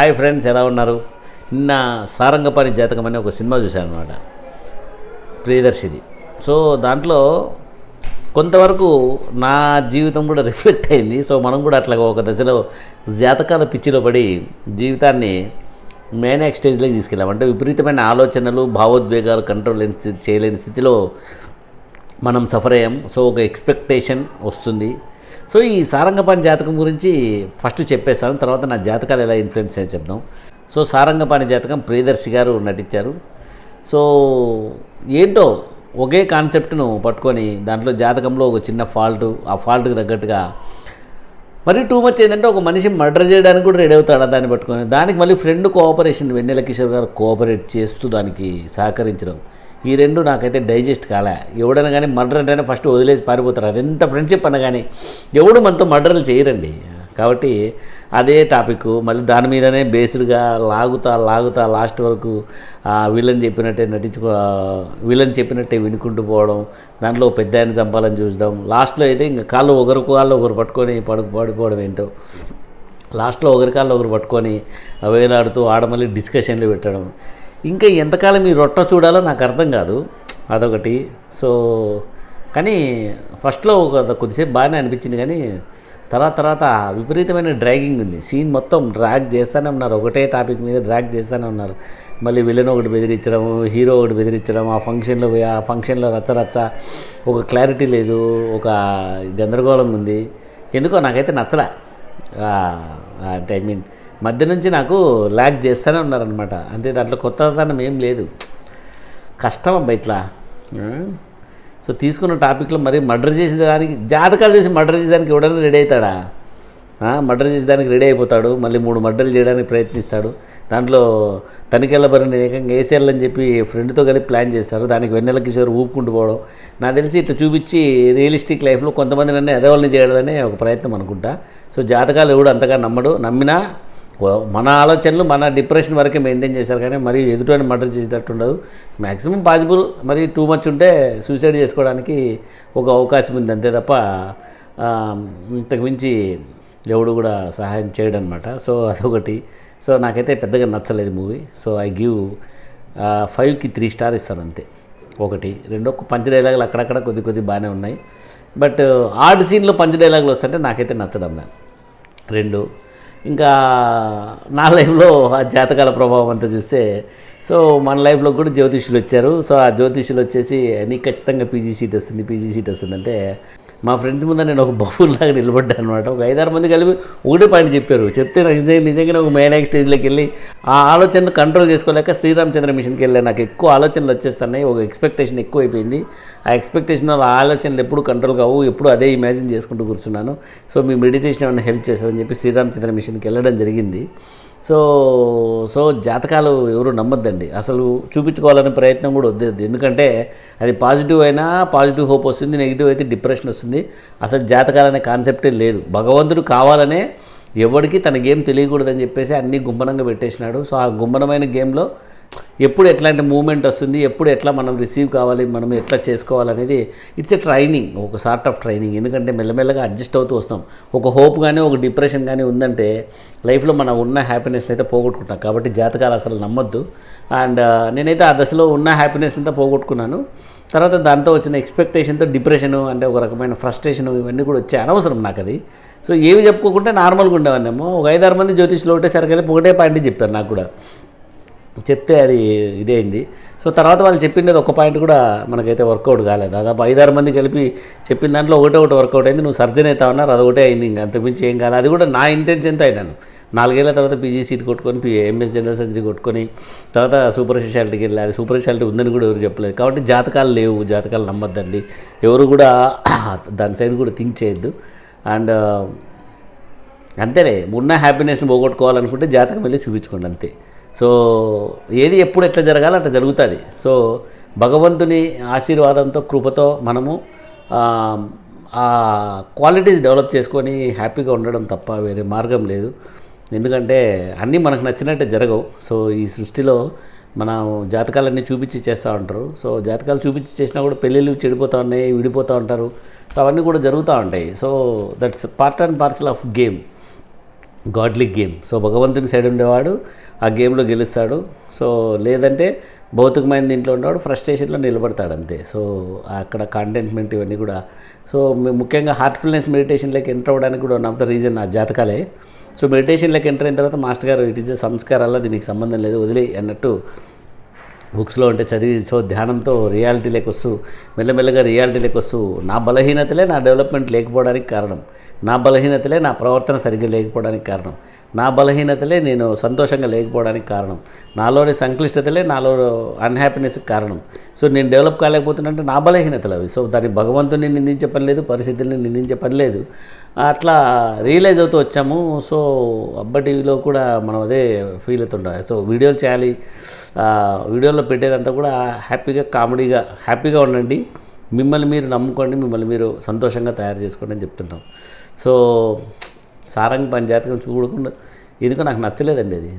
Hi friends ఎలా ఉన్నారు? నిన్న సారంగపాణి జాతకం అనే ఒక సినిమా చూశాను అనమాట ప్రియదర్శిది. సో దాంట్లో కొంతవరకు నా జీవితం కూడా రిఫ్లెక్ట్ అయింది. సో మనం కూడా అట్లా ఒక దశలో జాతకాల పిచ్చిలో పడి జీవితాన్ని మేనాక్ స్టేజ్లోకి తీసుకెళ్ళాం. అంటే విపరీతమైన ఆలోచనలు భావోద్వేగాలు కంట్రోల్ లేని స్థితి చేయలేని స్థితిలో మనం సఫర్ అయ్యాం. సో ఒక ఎక్స్పెక్టేషన్ వస్తుంది. సో ఈ సారంగపాణి జాతకం గురించి ఫస్ట్ చెప్పేస్తాను తర్వాత నా జాతకాలు ఎలా ఇన్ఫ్లుయెన్స్ అని చెప్దాం. సో సారంగపాణి జాతకం ప్రియదర్శి గారు నటించారు. సో ఏంటో ఒకే కాన్సెప్ట్ను పట్టుకొని దాంట్లో జాతకంలో ఒక చిన్న ఫాల్ట్ ఆ ఫాల్ట్కి తగ్గట్టుగా మరీ టూ మచ్ ఏంటంటే ఒక మనిషి మర్డర్ చేయడానికి కూడా రెడీ అవుతాడా దాన్ని పట్టుకొని. దానికి మళ్ళీ ఫ్రెండ్ కోఆపరేషన్ వెన్నెల కిషోర్ గారు కోఆపరేట్ చేస్తూ దానికి సహకరించడం. ఈ రెండు నాకైతే డైజెస్ట్ కాలే. ఎవడైనా కానీ మర్డర్ అంటేనే ఫస్ట్ వదిలేసి పారిపోతారు. అది ఎంత ఫ్రెండ్షిప్ అన్న కానీ ఎవడు మనతో మర్డర్లు చేయరండి. కాబట్టి అదే టాపిక్ మళ్ళీ దాని మీదనే బేస్డ్గా లాగుతా లాగుతా లాస్ట్ వరకు విలన్ చెప్పినట్టే నటించుకో విలన్ చెప్పినట్టే వినుకుంటూ పోవడం దాంట్లో పెద్ద ఆయన చంపాలని చూసడం లాస్ట్లో అయితే ఇంకా కాళ్ళు ఒకరు కాళ్ళు ఒకరు పట్టుకొని పడుకు పడిపోవడం ఏంటో. లాస్ట్లో ఒకరి కాళ్ళు ఒకరు పట్టుకొని వేలాడుతూ ఆడమల్లి డిస్కషన్లు పెట్టడం. ఇంకా ఎంతకాలం ఈ రొట్ట చూడాలో నాకు అర్థం కాదు. అదొకటి. సో కానీ ఫస్ట్లో ఒక కొద్దిసేపు బాగానే అనిపించింది కానీ తర్వాత తర్వాత విపరీతమైన డ్రాగింగ్ ఉంది. సీన్ మొత్తం డ్రాగ్ చేస్తూనే ఉన్నారు. ఒకటే టాపిక్ మీద డ్రాగ్ చేస్తూనే ఉన్నారు. మళ్ళీ విలన్ ఒకటి బెదిరించడం హీరో ఒకటి బెదిరించడం ఆ ఫంక్షన్లో ఆ ఫంక్షన్లో రచ్చరచ్చ ఒక క్లారిటీ లేదు. ఒక గందరగోళం ఉంది. ఎందుకో నాకైతే నచ్చలే. అంటే ఐ మీన్ మధ్య నుంచి నాకు ల్యాక్ చేస్తూనే ఉన్నారనమాట అంతే దాంట్లో కొత్తదనం ఏం లేదు. కష్టం అబ్బా ఇట్లా? సో తీసుకున్న టాపిక్లో మరి మర్డర్ చేసేదానికి జాతకాలు చేసి మర్డర్ చేసేదానికి ఎవడైనా రెడీ అవుతాడా? మర్డర్ చేసేదానికి రెడీ అయిపోతాడు మళ్ళీ మూడు మర్డర్లు చేయడానికి ప్రయత్నిస్తాడు. దాంట్లో తనికెళ్ళ బరిని ఏకంగా వేసేయాలని చెప్పి ఫ్రెండ్తో కలిపి ప్లాన్ చేస్తారు. దానికి వెన్నెల కిషోర్ ఊపుకుంటూ పోవడం. నాకు తెలిసి ఇట్లా చూపించి రియలిస్టిక్ లైఫ్లో కొంతమంది నన్ను ఎదవాళ్ళని చేయడాలనే ఒక ప్రయత్నం అనుకుంటా. సో జాతకాలు ఎవడు అంతగా నమ్మడు. నమ్మినా మన ఆలోచనలు మన డిప్రెషన్ వరకే మెయింటైన్ చేశారు కానీ మరి ఎదుటిని మర్డర్ చేసేటట్టు ఉండదు. మ్యాక్సిమం పాసిబుల్ మరి టూ మచ్ ఉంటే సూసైడ్ చేసుకోవడానికి ఒక అవకాశం ఉంది అంతే తప్ప ఇంతకుమించి ఎవడు కూడా సహాయం చేయడనమాట సో అదొకటి. సో నాకైతే పెద్దగా నచ్చలేదు మూవీ. సో ఐ గివ్ ఫైవ్కి త్రీ స్టార్ ఇస్తాను అంతే. ఒకటి. రెండో పంచ డైలాగులు అక్కడక్కడ కొద్ది కొద్ది బాగానే ఉన్నాయి. బట్ ఆర్డ్ సీన్లో పంచ డైలాగులు వస్తుంటే నాకైతే నచ్చడం దాన్ని రెండు ఇంకా నా లైఫ్లో ఆ జాతకాల ప్రభావం అంతా చూస్తే సో మన లైఫ్లో కూడా జ్యోతిష్యులు వచ్చారు. సో ఆ జ్యోతిష్యులు వచ్చేసి నీకు ఖచ్చితంగా పీజీ సీట్ వస్తుంది పీజీ సీట్ వస్తుందంటే మా ఫ్రెండ్స్ ముందు నేను ఒక బఫూల్ లాగా నిలబడ్డాను అనమాట ఒక ఐదారు మంది కలిపి ఒకటే పాయింట్ చెప్పారు. చెప్తే నాకు నిజంగా నిజంగానే ఒక మేనాక్ స్టేజ్లోకి వెళ్ళి ఆ ఆలోచనను కంట్రోల్ చేసుకోలేక శ్రీరామచంద్ర మిషన్కి వెళ్ళాను. నాకు ఎక్కువ ఆలోచనలు వచ్చేస్తున్నాయి. ఒక ఎక్స్పెక్టేషన్ ఎక్కువ అయిపోయింది ఆ ఎక్స్పెక్టేషన్ ఆ ఆలోచనలు ఎప్పుడు కంట్రోల్ కావు. ఎప్పుడు అదే ఇమాజిన్ చేసుకుంటూ కూర్చున్నాను. సో మీ మెడిటేషన్ ఏమైనా హెల్ప్ చేస్తుందని చెప్పి శ్రీరామచంద్ర మిషన్కి వెళ్ళడం జరిగింది. సో సో జాతకాలు ఎవరు నమ్మొద్దండి. అసలు చూపించుకోవాలనే ప్రయత్నం కూడా వద్దు. ఎందుకంటే అది పాజిటివ్ అయినా పాజిటివ్ హోప్ వస్తుంది నెగిటివ్ అయితే డిప్రెషన్ వస్తుంది. అసలు జాతకాలనే కాన్సెప్టే లేదు. భగవంతుడు కావాలనే ఎవరికి తన గేమ్ తెలియకూడదని చెప్పేసి అన్నీ గుమ్మనంగా పెట్టేసినాడు. సో ఆ గుమ్మనమైన గేమ్లో ఎప్పుడు ఎట్లాంటి మూమెంట్ వస్తుంది ఎప్పుడు ఎట్లా మనం రిసీవ్ కావాలి మనం ఎట్లా చేసుకోవాలనేది ఇట్స్ ఎ ట్రైనింగ్ ఒక సార్ట్ ఆఫ్ ట్రైనింగ్. ఎందుకంటే మెల్లమెల్లగా అడ్జస్ట్ అవుతూ వస్తాం. ఒక హోప్ కానీ ఒక డిప్రెషన్ కానీ ఉందంటే లైఫ్లో మనం ఉన్న హ్యాపీనెస్ని అయితే పోగొట్టుకుంటాం. కాబట్టి జాతకాలు అసలు నమ్మొద్దు. అండ్ నేనైతే ఆ దశలో ఉన్న హ్యాపీనెస్ అంతా పోగొట్టుకున్నాను. తర్వాత దాంతో వచ్చిన ఎక్స్పెక్టేషన్తో డిప్రెషన్ అంటే ఒక రకమైన ఫ్రస్ట్రేషన్ ఇవన్నీ కూడా వచ్చే అనవసరం నాకు అది సో ఏవి చెప్పుకోకుంటే నార్మల్గా ఉండేవాన్నేమో ఒక ఐదారు మంది జ్యోతిష్లో ఒకటేసరికి వెళ్ళి ఒకటే పాయింట్ చెప్పారు నాకు కూడా. చెప్తే అది ఇదైంది. సో తర్వాత వాళ్ళు చెప్పింది ఒక పాయింట్ కూడా మనకైతే వర్కౌట్ కాలేదు. దాదాపు ఐదారు మంది కలిపి చెప్పిన దాంట్లో ఒకటే ఒకటి వర్కౌట్ అయింది. నువ్వు సర్జన్ అవుతావు అన్నారు. అది ఒకటే అయింది. ఇంకా అంతకుమించి ఏం కాలేదు. అది కూడా నా ఇంటెన్షన్తో అయినాను. నాలుగేళ్ళ తర్వాత పీజీ సీట్ కొట్టుకొని ఎంఎస్ జనరల్ సర్జరీ కొట్టుకొని తర్వాత సూపర్ స్పెషాలిటీకి వెళ్ళాలి. సూపర్ స్పెషాలిటీ ఉందని కూడా ఎవరు చెప్పలేదు. కాబట్టి జాతకాలు లేవు. జాతకాలు నమ్మద్దండి. ఎవరు కూడా దాని సైడ్ కూడా థింక్ చేయొద్దు. అండ్ అంతేలే. ఉన్న హ్యాపీనెస్ని పోగొట్టుకోవాలనుకుంటే జాతకం వెళ్ళి చూపించుకోండి అంతే. సో ఏది ఎప్పుడు ఎట్లా జరగాలో అట్లా జరుగుతుంది. సో భగవంతుని ఆశీర్వాదంతో కృపతో మనము ఆ, ఆ క్వాలిటీస్ డెవలప్ చేసుకొని హ్యాపీగా ఉండడం తప్ప వేరే మార్గం లేదు. ఎందుకంటే అన్నీ మనకు నచ్చినట్టే జరగవు. సో ఈ సృష్టిలో మనం జాతకాలన్నీ చూపించి చేస్తూ ఉంటారు. సో జాతకాలు చూపించి చేసినా కూడా పెళ్ళిళ్ళు చెడిపోతూ ఉన్నాయి విడిపోతూ ఉంటారు. సో అవన్నీ కూడా జరుగుతూ ఉంటాయి. So that's part and parcel of game godly game. So భగవంతుని సైడ్ ఉండేవాడు ఆ గేమ్లో గెలుస్తాడు. సో లేదంటే భౌతికమైన దీంట్లో ఉండేవాడు ఫ్రస్ట్రేషన్లో నిలబడతాడు అంతే. సో అక్కడ కాంటెంట్మెంట్ ఇవన్నీ కూడా. సో ముఖ్యంగా హార్ట్ఫుల్నెస్ మెడిటేషన్లోకి ఎంటర్ అవ్వడానికి కూడా వన్ ఆఫ్ ద రీజన్ నా జాతకాలే. సో మెడిటేషన్లోకి ఎంటర్ అయిన తర్వాత మాస్టర్ గారు ఇట్ ఈస్ సంస్కారాల్లో దీనికి సంబంధం లేదు వదిలే అన్నట్టు బుక్స్లో ఉంటే చదివి సో ధ్యానంతో రియాలిటీలోకి వస్తూ మెల్లమెల్లగా రియాలిటీలోకి వస్తూ నా బలహీనతలే నా డెవలప్మెంట్ లేకపోవడానికి కారణం. నా బలహీనతలే నా ప్రవర్తన సరిగ్గా లేకపోవడానికి కారణం. నా బలహీనతలే నేను సంతోషంగా లేకపోవడానికి కారణం. నాలోని సంక్లిష్టతలే నాలో అన్హ్యాపీనెస్కి కారణం. సో నేను డెవలప్ కాలేకపోతున్నంటే నా బలహీనతలు అవి. సో దాన్ని భగవంతుని నిందించే పని లేదు పరిస్థితుల్ని నిందించే పని లేదు. అట్లా రియలైజ్ అవుతూ వచ్చాము. సో అబ్బా టీవీలో కూడా మనం అదే ఫీల్ అవుతుండే. సో వీడియోలు చేయాలి. వీడియోలో పెట్టేదంతా కూడా హ్యాపీగా కామెడీగా హ్యాపీగా ఉండండి. మిమ్మల్ని మీరు నమ్ముకోండి మిమ్మల్ని మీరు సంతోషంగా తయారు చేసుకోండి అని చెప్తుంటాం. సో సారంగ్ పంచాయతకం చూడకుండా ఎందుకో నాకు నచ్చలేదండి అది.